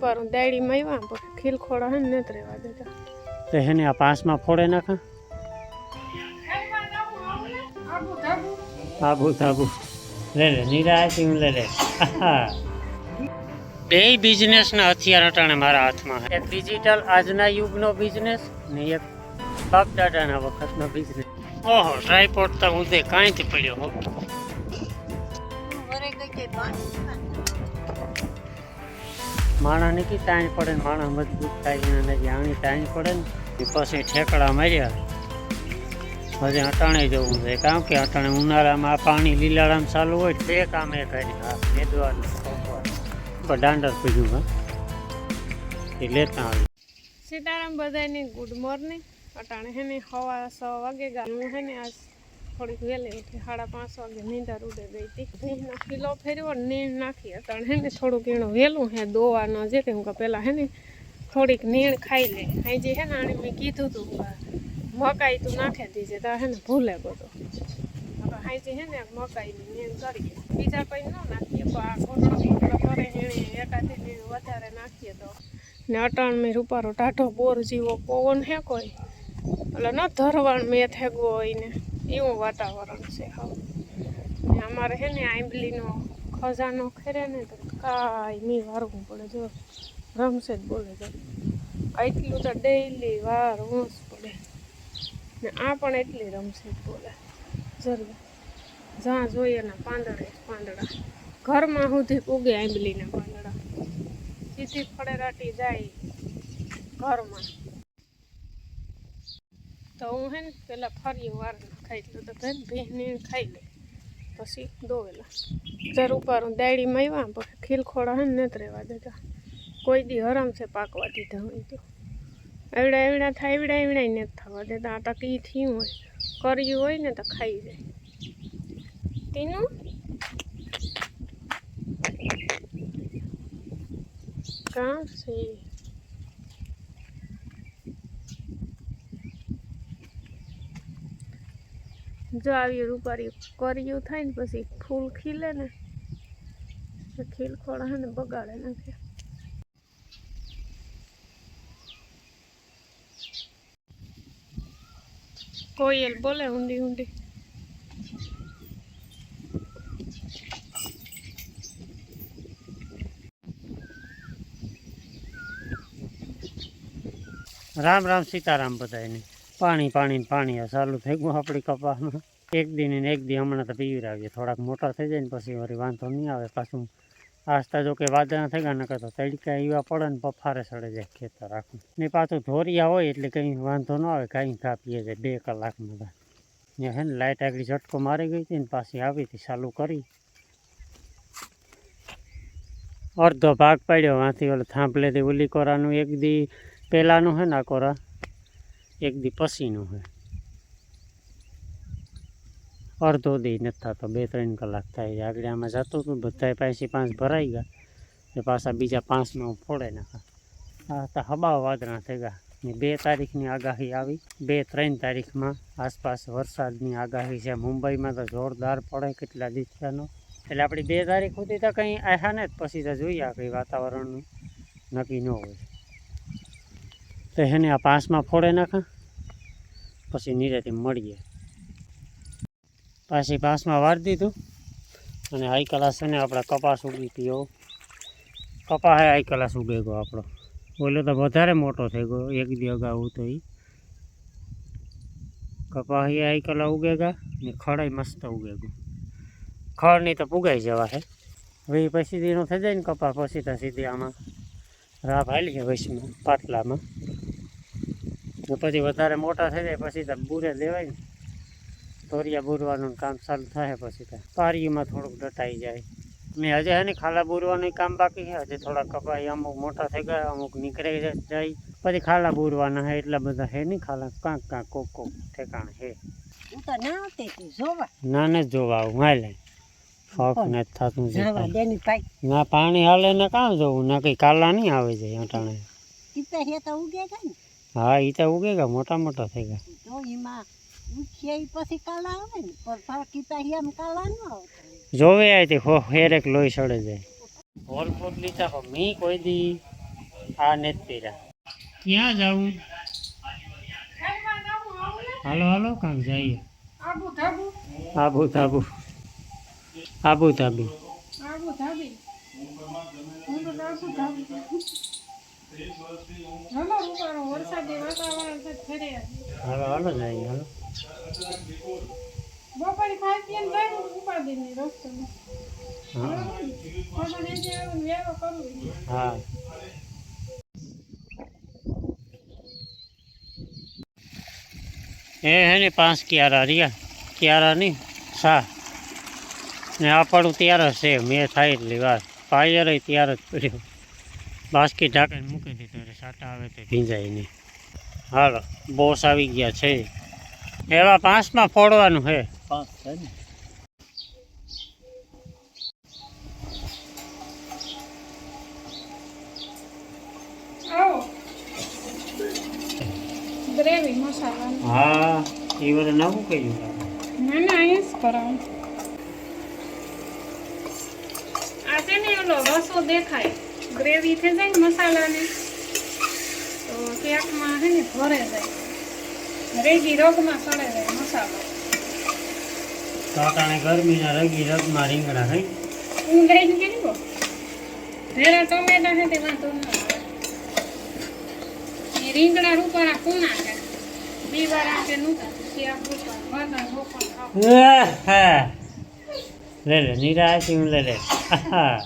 પર હું હે તો લે બે બિઝનેસના હથિયાર અટાણે મારા હાથમાં. એક ડિજિટલ આજના યુગનો બિઝનેસ ને એક બાપ દાદાના વખતનો બિઝનેસ. ઓહો ટ્રાયપોર્ટ તો ઉદે કાંઈથી પડ્યો હો માણસ ને કી તાણ પડે ને માણસ મજબૂત થાય ને અને જાણી તાણ પડે ને, એ પછી ઠેકડા માર્યા. હજી અટાણે જવું છે. કારણ કે અટાણે ઉનાળામાં આ પાણી લીલારામ ચાલુ હોય તે કામે કરી. હા, મેદવાનું દાંડર પીધું હા એ લેતા આવી. સીતારામ બધાને ગુડ મોર્નિંગ. અટાણે હે ને સવા વાગે હું હે ને આજ થોડીક વહેલી ઉઠી સાડા પાંચ વાગે નીંદર ઉડે ગઈ હતી. નીંદનો ખીલો ફેર્યો ને નીણ નાખી અટાણે હે ને થોડુંક એનું વહેલું હે દોવાનો જે કે હું કે પહેલાં હે ને થોડીક નીણ ખાઈ લે. અહીં જે હે ને આણે મેં કીધું હતું મકાઈ તું નાખી દીજે તો હે ને ભૂલે બધો. હવે હાઈ જે ને મકાઈની નીણ કરીએ બીજા કંઈ ન નાખીએ, પણ આ નીણ વધારે નાખીએ તો. ને અટાણ મેં રૂપારો ટાઢો બોર જેવો પવન હે કોઈ? એટલે ન ધરવાણ મેં થેગવો હોય ને. એવું વાતાવરણ છે હવે. અમારે છે ને આંબલીનો ખજાનો ખેરે ને તો કાંઈ નહીં વારવું પડે. જો રમશે જ બોલે જો એટલું તો ડેઈલી વાર ઊંસ પડે. ને આ પણ એટલી રમશે જ બોલે. જરૂર. જ્યાં જોઈએ ને પાંદડા પાંદડા. ઘરમાં સુધી ઉગે આંબલીના પાંદડા. સીધી ફળેરાટી જાય ઘરમાં. તો હું હે ને પેલા ફરી વાર ખાઈ લઉં તો ઘર ભીને ખાઈ લે. પછી દોવેલા. ઘર ઉપર હું દાડીમાં આવ્યા પછી ખીલખોડા હે ને રહેવા દેતા. કોઈ દી હરામ છે પાકવા દીધા હોય તો. એવડા એવડા થાય, એવડા એવડા નથી થવા દેતા. આ ટકી થયું હોય. કર્યું હોય ને તો ખાઈ જાય. તેનું કાં છે. જો આવી રૂપારી કર્યું થાય ને પછી ફૂલ ખીલે ને ખીલ ખોળા ને બગાડે નાખે કોયલ બોલે ઊંડી ઊંડી. રામ રામ સીતારામ બધાને પાણી પાણી પાણી. ચાલુ થઈ ગયું આપણી કપાસમાં એક દી ને એક દી હમણાં તો પીવી આવીએ થોડાક મોટા થઈ જાય ને પછી વળી વાંધો નહીં આવે. પાછું આસ્તા જો કે વાદળા થઈ ગયા, નકર તો તડકા એવા પડે ને પફારે સડે જાય ખેતર આખું. ને પાછું ધોરિયા હોય એટલે કંઈ વાંધો ન આવે. કાંઈ કાપીએ જાય બે કલાકમાં ને હે ને લાઇટ આગળ ઝટકો મારી ગઈ હતી ને પાછી આવી હતી, ચાલુ કરી. અડધો ભાગ પાડ્યો. વાંથી ઓલે થાંભલેથી ઉલી કોરાનું એક દી પહેલાંનું હે ને કોરા? એક દી પસીનું હે અડધો દી નથી થતો, બે ત્રણ કલાક થાય છે. આગળ આમાં જતું હતું બધાય પાંચથી પાંચ ભરાઈ ગયા. એ પાછા બીજા પાંચમાં ફોડે નાખા. આ તો હબા વાદળા થઈ ગયા. ને બે તારીખની આગાહી આવી. બે ત્રણ તારીખમાં આસપાસ વરસાદની આગાહી છે. મુંબઈમાં તો જોરદાર પડે કેટલા દિવસનો. એટલે આપણી બે તારીખ સુધી તો કંઈ આયા ને જ. પછી તો જોઈએ કંઈ વાતાવરણનું નક્કી ન હોય. તો એને આ પાસમાં ફોડે નાખા. પછી નીરેથી મળીએ. પાછી પાસમાં વાર દીધું. અને હાઈ કલાસ છે ને આપણે કપાસ ઉગી પીઓ કપાસ હાઈ કલાસ ઉગે ગયો આપણો. ઓલો તો વધારે મોટો થઈ ગયો. એક દી અગાઉ તો એ કપાસ આઈ કલા ઉગે ગયા ને ખડાઈ મસ્ત ઉગે ગયું ખડની તો પુગાઈ જવા છે હવે પછી દીનો થઈ જાય ને કપાસ પછી તો સીધી આમાં રાફ હાલી ગયા વૈશમાં પાટલામાં. ને પછી વધારે મોટા થઈ જાય પછી તો બુરે દેવાય ને. તોરિયા બુરવાનું કામ ચાલુ થાય પછી તો. પારીમાં થોડુંક દટાઈ જાય. મેં હજે હે ને ખાલા બુરવાનું કામ બાકી છે હજે થોડા કપાઈ અમુક મોટા થઈ ગયા અમુક નીકળી જાય. પછી ખાલા બુરવાના હે એટલા બધા હે નહીં ખાલા કાંક કાંક કોક કોક ઠેકાણ હે. ના જોવા. ના આવું હાલે. ફોક ને થતું ના પાણી હાલે ને કાં જોવું ના કંઈ કાલા નહીં આવે છે અટાણે. હે હા એ તો ઉગે ગયા મોટા મોટા થઈ ગયા તો એમાં ઉઠીએ પછી કાળા આવે ને પર પર કીતા હે એમ કાળા ન આવતા. જોવે આ તે હો હેરેક લોહી સડે જાય હોલ ફૂટ લીધા પણ મી કોઈ દી આ નેત પીરા. ક્યાં જાવું? હાલો હાલો કાંક જઈએ. આબુ ધાબુ આબુ ધાબી. આબુ ધાબી. આબુ ધાબુ. હાલો હાલો હાલો બપોરે ખાઈ જાય ઉપાડી રસ્તો હા. એ હે ને પાંચ ક્યારા રહ્યા. ક્યારા નહીં સા ને આપણું ત્યારે છે મેં થાય એટલી વાર. પાયર ત્યારે જ પડ્યો બાસ્કી ઢાંકીને મૂકી દીધું એટલે સાટા આવે તો ભીંજાય નહીં. હાલો બોસ આવી ગયા છે. એવા પાંચમાં ફોડવાનું છે પાંચ છે ને? ગ્રેવી હા એ નવું ના ના અહીંયા જ કરાવું આ છે ને ઓલો રસો દેખાય. ગ્રેવી થઈ જાય ને મસાલાની તો કેકમાં છે ને ભરે જાય. રેગી રગમાં સડે જાય મસાલો. ગરમીના રગી રગમાં રીંગણા થઈ? હું ભેરા ટમેટા છે તે વાંધો ન આવે. રીંગણા રૂપારા કુણા છે? નૂતા બધા ખાવ. લે લે નિરાશ હું લે લે. હા.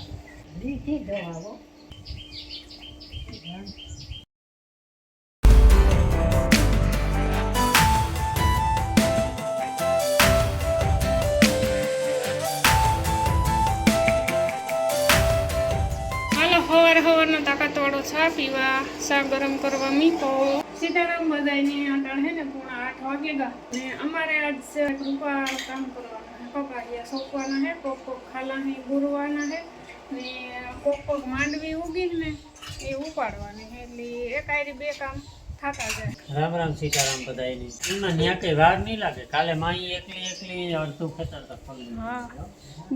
પીવા ચા ગરમ કરવા મીકો સીતારામ બધાની અટાણ હે ને, પૂણા આઠ વાગે ગા. ને અમારે આજ કૃપા કામ કરવાના હે. કપાહિયા સોંપવાના હે કોક કોક ખાલા હે ગુરવાના હે. ને કોક કોક માંડવી ઉગી ને એ ઉપાડવાની હે. એટલે એક આયરી બે કામ. થતા જાય. રામ રામ સીતારામ બધાયને. એમાં ન્યા કઈ વાર નહીં લાગે. કાલે માઈ એકલી એકલી અડધું ખેતર તો ફરી હા.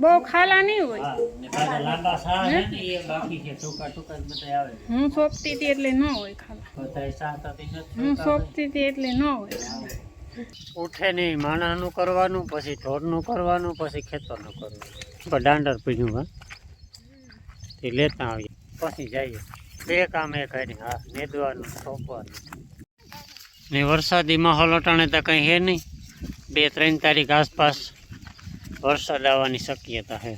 બહુ ખાલા નહીં હોય. ને પાછા લાંબા સાહ છે ને એ બાકી છે. ટૂંકા ટૂંકા જ બધા આવે હું સોપતી હતી એટલે ન હોય ખાલા. બધાય સાહ થતી હું સોપતી હતી એટલે ન હોય. ઉઠે નહીં માણાનું કરવાનું પછી ઢોરનું કરવાનું પછી ખેતરનું કરવાનું. દાંડર પીડ્યું હા. તે લેતા આવીએ. પછી જઈએ. બે કામ એ કરી હા નેદવાનું સોંપવાનું. ને વરસાદી માહોલ અટાણે તો કંઈ હે નહીં. બે ત્રણ તારીખ આસપાસ વરસાદ આવવાની શક્યતા છે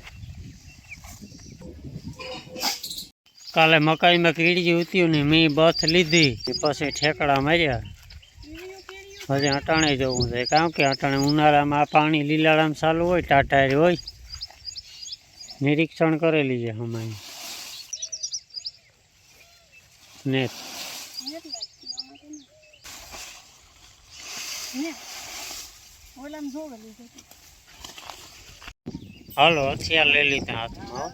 કાલે મકાઈમાં કીડી ઉત્યું ને મેં બથ લીધી. પછી ઠેકડા માર્યા. પછી અટાણે જવું છે. કારણ કે અટાણે ઉનાળામાં આ પાણી લીલાળામાં ચાલુ હોય, ટાટાર હોય. નિરીક્ષણ કરેલી છે હમાઈ ને ઓલામાં જોવે લીધું હાલો, હથિયાર લઈ લીધા હાથમાં.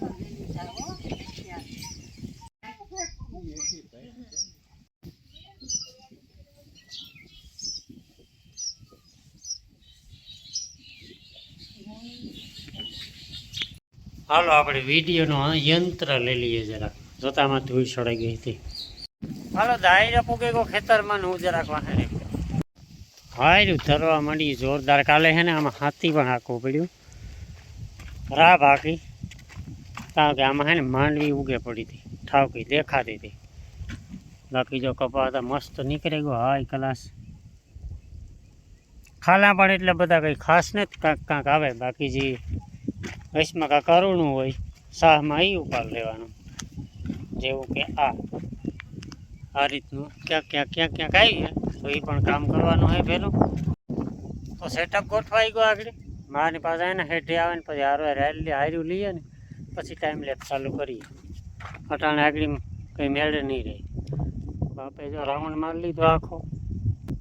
હાલો, આપણે વિડીયોનો યંત્ર લઈ લઈએ જરા જોતામાં ધૂળ સડાઈ ગઈ હતી. હાલો દાયરા પૂકે કો ખેતરમાં હું જરાક વાહે હાર્યું ધરવા માંડી જોરદાર. કાલે છે ને આમાં હાથી પણ હાંકવું પડ્યું. રા ભાગી. કારણ કે આમાં છે ને માંડવી ઉગે પડી હતી. ઠાવકી દેખાતી હતી. બાકી જો કપા હતા મસ્ત નીકળી ગયો. હાય કલાસ. ખાલા પણ એટલે બધા કંઈ ખાસ નથી, કાંક કાંક આવે. બાકી જે વૈશમાં કાંક કરુણું હોય, શાહમાં એ ઉપાડ લેવાનું. જેવું કે આ. આ રીતનું. ક્યાંક ક્યાંક ક્યાંક ક્યાંક આવી તો એ પણ કામ કરવાનું હોય પહેલું તો સેટઅપ ગોઠવાઈ ગયો આગળ. મારી પાસે એને હેઠે આવે ને પછી હારો રેલી હાર્યું લઈએ ને, પછી ટાઈમ લેપ ચાલુ કરીએ. અટાણે આગળ કંઈ મેળે નહીં રહે. બાપે જો રાઉન્ડ મારી લીધો આખો.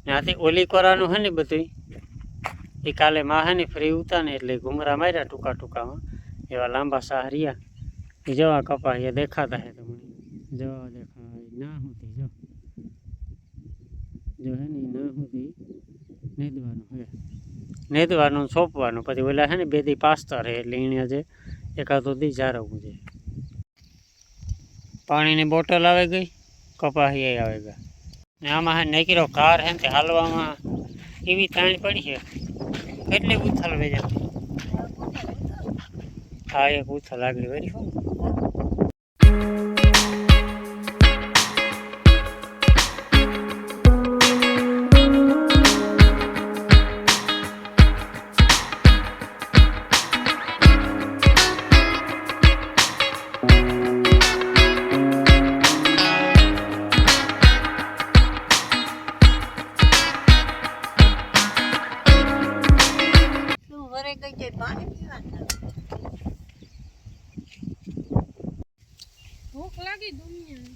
ત્યાંથી ઓલી કોરાનું હે ને બધું એ કાલે માં હે ને ફ્રી ઉતા ને એટલે ઘુમરા માર્યા ટૂંકા ટૂંકામાં. એવા લાંબા સાહ રહ્યા. એ જો આ કપા એ દેખાતા હે તમને. જો દેખાય ના હોતી જો જો હે ને ના સુધી નેદવાનું હે નેદવાનું, સોંપવાનું. પછી ઓલા હે ને બે દી પાસ્તા રહે એટલે એને જે એકાદો દી જાળવવું છે. પાણીની બોટલ આવે ગઈ, કપાહી આવે ગયા ને આમાં હે નેકીરો કાર હે તે હાલવામાં એવી તાણ પડી છે. કેટલી ઉથલ વેજા. હા, એક ઉથલ આગળ વરી ભૂખ લાગી દુનિયાની.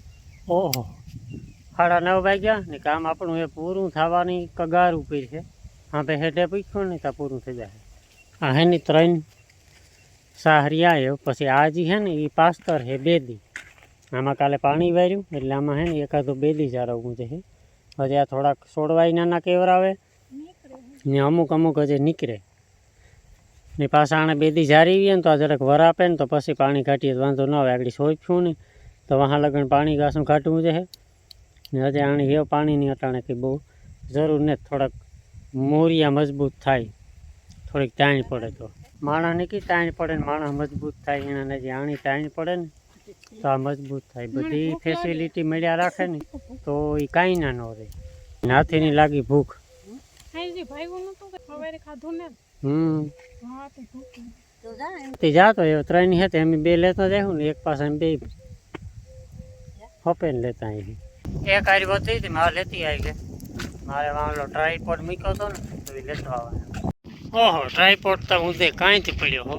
ઓહો. સાડા નવ વાગ્યા ને કામ આપણું એ પૂરું થવાની કગાર ઉપર છે. હા ભાઈ હેઠે પૂછ્યું ને ત્યાં પૂરું થઈ જાય. આ હે ને ત્રણ સાહરી આવ્યો પછી આ જે છે ને એ પાસ્તર હે બેદી આમાં કાલે પાણી વાર્યું એટલે આમાં હે ને એકાદો બેદી દી ઊંચે છે. હજી આ થોડાક સોડવાઈ નાના કેવરાવે ને અમુક અમુક હજી નીકળે. ને પાછા આને બે દી જારી ને તો આ જરાક વર આપે ને તો પછી પાણી કાઢીએ તો વાંધો ન આવે. આગળ સોંપ્યું ને તો વહાં લગન પાણી ઘાસું કાઢવું છે. ને હજી આણી એવો પાણીની અટાણે કંઈ બહુ જરૂર નથી થોડાક મોરિયા મજબૂત થાય. થોડીક તાણ પડે તો. માણસને કી તાણ પડે ને માણસ મજબૂત થાય. એને જે આણી તાણ પડે ને તો આ મજબૂત થાય. બધી ફેસિલિટી મળ્યા રાખે ને તો એ કાંઈ ના ન રહે. નાથીની લાગી ભૂખ. હાઈજી ભાઈ નતું કે સવારે ખાધું ને? હમ. તો ભૂખ તો જા એમ તે જાતો એ ત્રણ હે તે અમે બે લેતા જાય ને એક પાસે અમે બે હોપે ને લેતા અહીં એક આરી બધી હતી મારે લેતી આવી ગઈ મારે વાંલો ટ્રાયપોડ મૂક્યો હતો ને તો લેતો આવે ઓહો ટ્રાયપોડ તો હું તે કાંઈથી પડ્યો હો.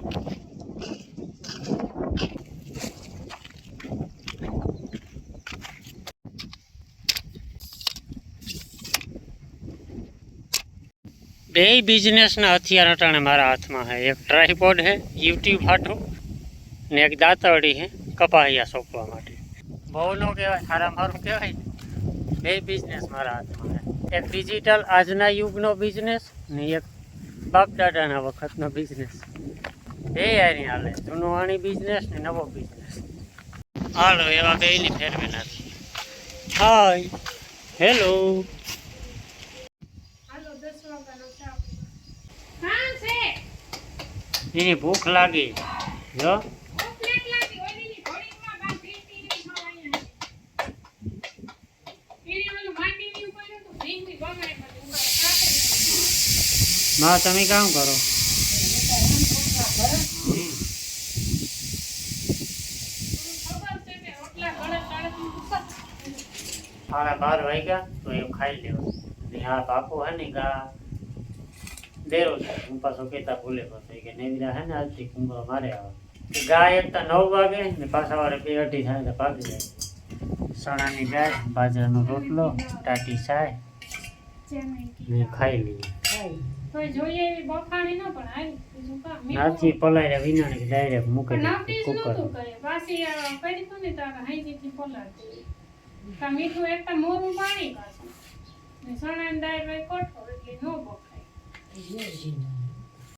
બે બિઝનેસના હથિયાર અટાણે મારા હાથમાં છે. એક ટ્રાયપોડ છે, યુટ્યુબ હાટું, ને એક દાંતરડી છે, કપાહિયા સોંપવા માટે. બહુ કહેવાય સારા મારું કહેવાય બે બિઝનેસ મારા હાથમાં છે. એક ડિજિટલ આજના યુગનો બિઝનેસ ને એક બાપ દાદાના વખતનો બિઝનેસ. બે આની હાલે જૂનો વાણી બિઝનેસ ને નવો બિઝનેસ. હાલો, એવા બેની ફેરવી નાખી હાય, હાલો દસ વાગ્યાનો ચા હા છે એની ભૂખ લાગી જો ભૂખ નથી લાગી ઓલીની ઘોડીમાં બાંધી તીરી ખવાય તીરી ઓલું માંડીની ઉપર હતું ભીંગી બગાડી ભૂખ લાગી. જો. માં, તમે કામ કરો. સાડા બાર વાગ્યા, તો એવું ખાઈ લેવું. આ બાપુ હે ગા. છે હું પાછો કહેતા ભૂલે પાછો કે નેવીરા હે ને આજથી કુંભળો મારે આવે. ગાય એકતા નવ વાગે ને પાછા વારે બે અઢી થાય તો ભાગી જાય. સણાની ગાય બાજરાનો રોટલો ટાટી ચાય ને ખાઈ લઈએ. ન નાથી પલાળ્યા વિના ને ડાયરેક્ટ મૂકી કુકર ને મીઠું એકતા મોરું પાણી પાછું. ને સણાની કોઠો એટલે નો બફાય. 你也是。